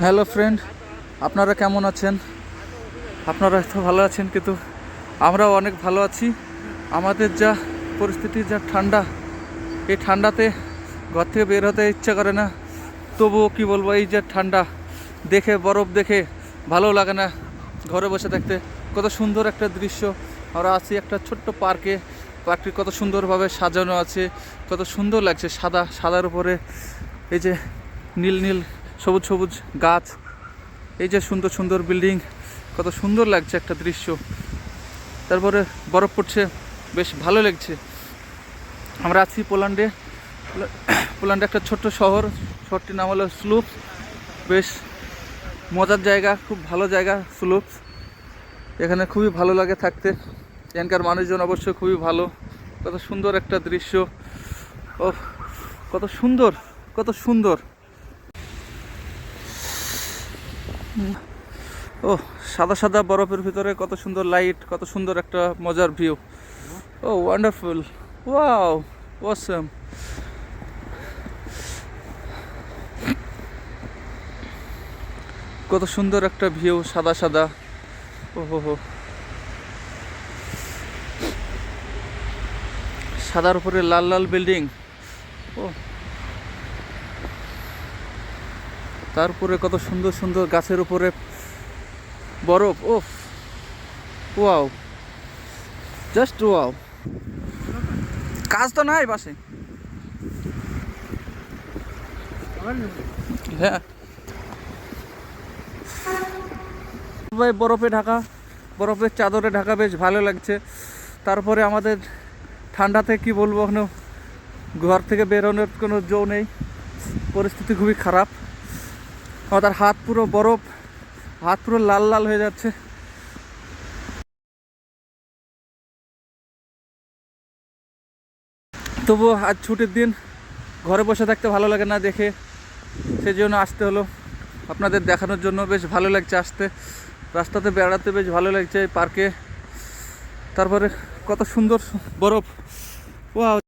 Hello friend, আপনারা কেমন আছেন? আপনারা তো ভালো আছেন কিন্তু আমরাও অনেক ভালো আছি। আমাদের যা পরিস্থিতি, যা ঠান্ডা, এই ঠান্ডাতে ঘর থেকে বের হতে ইচ্ছা করে না। তবুও কি বলব, এই যে ঠান্ডা, দেখে, বরফ দেখে ভালো লাগে না ঘরে বসে থাকতে। কত সুন্দর একটা দৃশ্য। আমরা আছি একটা ছোট্ট পার্কে। পার্কটি কত সুন্দরভাবে সাজানো আছে, কত সুন্দর লাগছে সাদা, সাদার উপরে এই যে নীল নীল সবুজ সবুজ গাছ। এই যে সুন্দর সুন্দর বিল্ডিং, কত সুন্দর লাগছে একটা দৃশ্য। তারপরে বরফ পড়ছে, বেশ ভালো লাগছে। আমরা আছি পোল্যান্ডে। পোল্যান্ডে একটা ছোট্ট শহর, শহরটির নাম হলো স্লুপ বেশ মজার জায়গা, খুব ভালো জায়গা স্লুপ এখানে খুবই ভালো লাগে থাকতে। এখানকার মানুষজন অবশ্যই খুবই ভালো। কত সুন্দর একটা দৃশ্য। ও কত সুন্দর কত সুন্দর। ও, সাদা সাদা বরফের ভিতরে কত সুন্দর লাইট কত সুন্দর একটা মজার ভিউ ও ওয়ান্ডারফুল ওয়াও ওয়াসাম কত সুন্দর একটা ভিউ সাদা সাদা। ও হো। হো সাদার উপরে লাল লাল বিল্ডিং ও। তারপরে কত সুন্দর সুন্দর গাছের উপরে বরফ ও ওয়াও জাস্ট ওয়াও। কাজ তো নাই বাসে হ্যাঁ। ভাই, বরফে ঢাকা, বরফের চাদরে ঢাকা বেশ ভালো লাগছে। তারপরে আমাদের ঠান্ডাতে কি বলব এখনও, ঘর থেকে বেরোনোর কোনো জো নেই। পরিস্থিতি খুবই খারাপ। আমাদের হাত পুরো বরফ, হাত পুরো লাল লাল হয়ে যাচ্ছে। তবুও আজ ছুটির দিন, ঘরে বসে থাকতে ভালো লাগে না দেখে। সেই জন্য আসতে হলো। আপনাদের দেখানোর জন্য বেশ ভালো লাগছে আসতে। রাস্তাতে বেড়াতে বেশ ভালো লাগছে পার্কে। তারপরে কত সুন্দর বরফ। ও